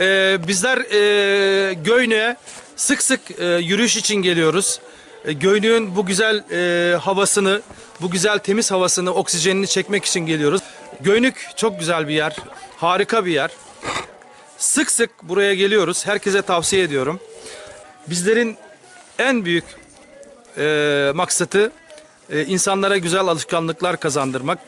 Ee, bizler e, Göynü'ye sık sık e, yürüyüş için geliyoruz. E, Göynü'nün bu güzel e, havasını, bu güzel temiz havasını, oksijenini çekmek için geliyoruz. Göynük çok güzel bir yer, harika bir yer. Sık sık buraya geliyoruz. Herkese tavsiye ediyorum. Bizlerin en büyük e, maksatı e, insanlara güzel alışkanlıklar kazandırmak.